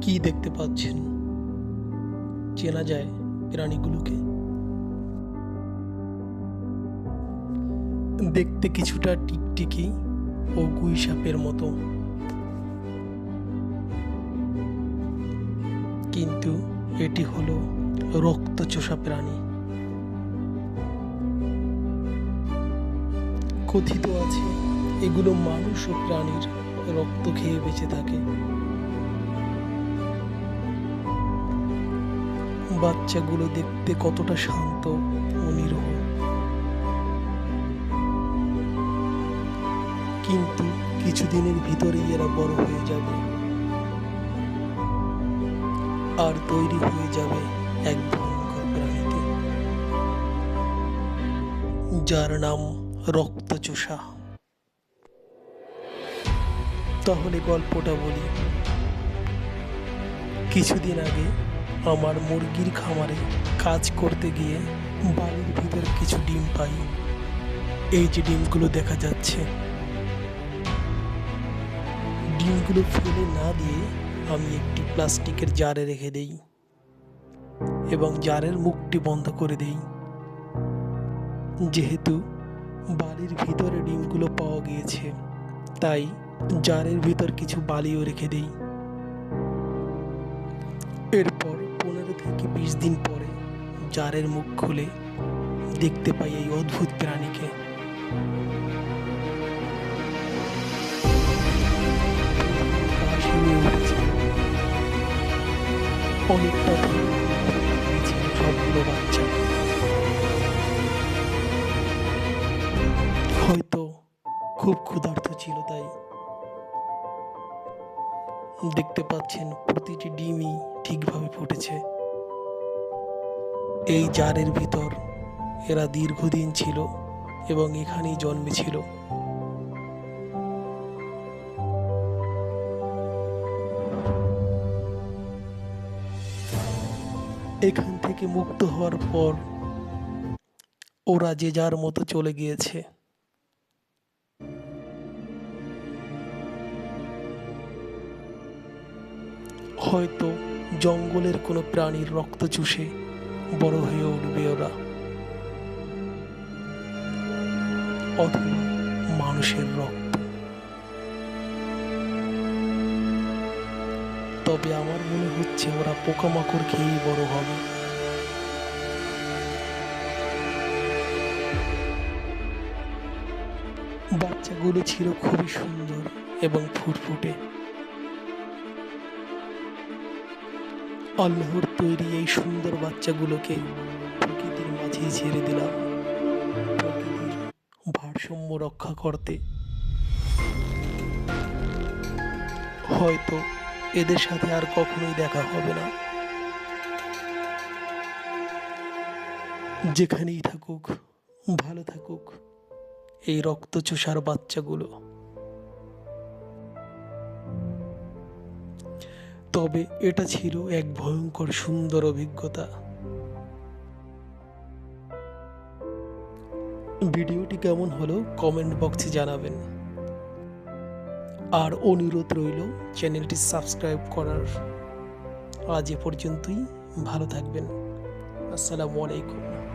কি দেখতে পাচ্ছেন? চেনা যায় প্রাণীগুলোকে। দেখতে কিছুটা টিকটিকি ও গুই সাপের মতো। কিন্তু এটি হলো রক্তচোষা প্রাণী। কথিত আছে, এগুলো মানুষ ও প্রাণীর রক্ত খেয়ে বেঁচে থাকে। বাচ্চাগুলো দেখতে কতটা শান্ত ও নিরহ। কিন্তু কিছুদিনের ভিতরেই এরা বড় হয়ে যাবে। আর তৈরি হয়ে যাবে এক ভয়ঙ্কর প্রাণীতে যার নাম রক্তচোষা। তাহলে গল্পটা বলি। কিছুদিন আগে আমার মুরগির খামারে কাজ করতে গিয়ে বাড়ির ভিতর কিছু ডিম পাই। এই যে ডিমগুলো দেখা যাচ্ছে, ডিমগুলো ফেলে না দিয়ে আমি একটি প্লাস্টিকের জারে রেখে দেই এবং জারের মুখটি বন্ধ করে দেই। যেহেতু বালির ভিতরে ডিমগুলো পাওয়া গিয়েছে, তাই জারের ভিতর কিছু বালিও রেখে দেই। এরপর পনেরো থেকে বিশ দিন পরে জারের মুখ খুলে দেখতে পাই এই অদ্ভুত প্রাণীকে। অনেকটা হয়তো খুব ক্ষুধার্ত ছিল তাই। দেখতে পাচ্ছেন প্রতিটি ডিমই ঠিকভাবে ফুটেছে। এই জারের ভিতর এরা দীর্ঘদিন ছিল এবং এখানেই জন্মেছিল। এখান থেকে মুক্ত হওয়ার পর ওরা যে যার মতো চলে গিয়েছে। হয়তো জঙ্গলের কোনো প্রাণীর রক্ত চুষে বড় হয়ে উঠবে ওরা। অথবা মানুষের রক্ত। তবে আমার মনে হচ্ছে ওরা পোকামাকড় খেয়েই বড় হবে। বাচ্চাগুলো ছিল খুবই সুন্দর এবং ফুটফুটে। আল্লাহর তৈরি এই সুন্দর বাচ্চাগুলোকে প্রকৃতির মাঝেই ছেড়ে দিলাম। প্রকৃতির ভারসাম্য রক্ষা করতে। হয়তো এদের সাথে আর কখনোই দেখা হবে না। যেখানেই থাকুক, ভালো থাকুক, এই রক্তচোষার বাচ্চাগুলো। তবে এটা ছিল এক ভয়ঙ্কর সুন্দর অভিজ্ঞতা। ভিডিওটি কেমন হলো কমেন্ট বক্সে জানাবেন। আর অনুরোধ রইল চ্যানেলটি সাবস্ক্রাইব করার। আজ এ পর্যন্তই, ভালো থাকবেন। আসসালামু আলাইকুম।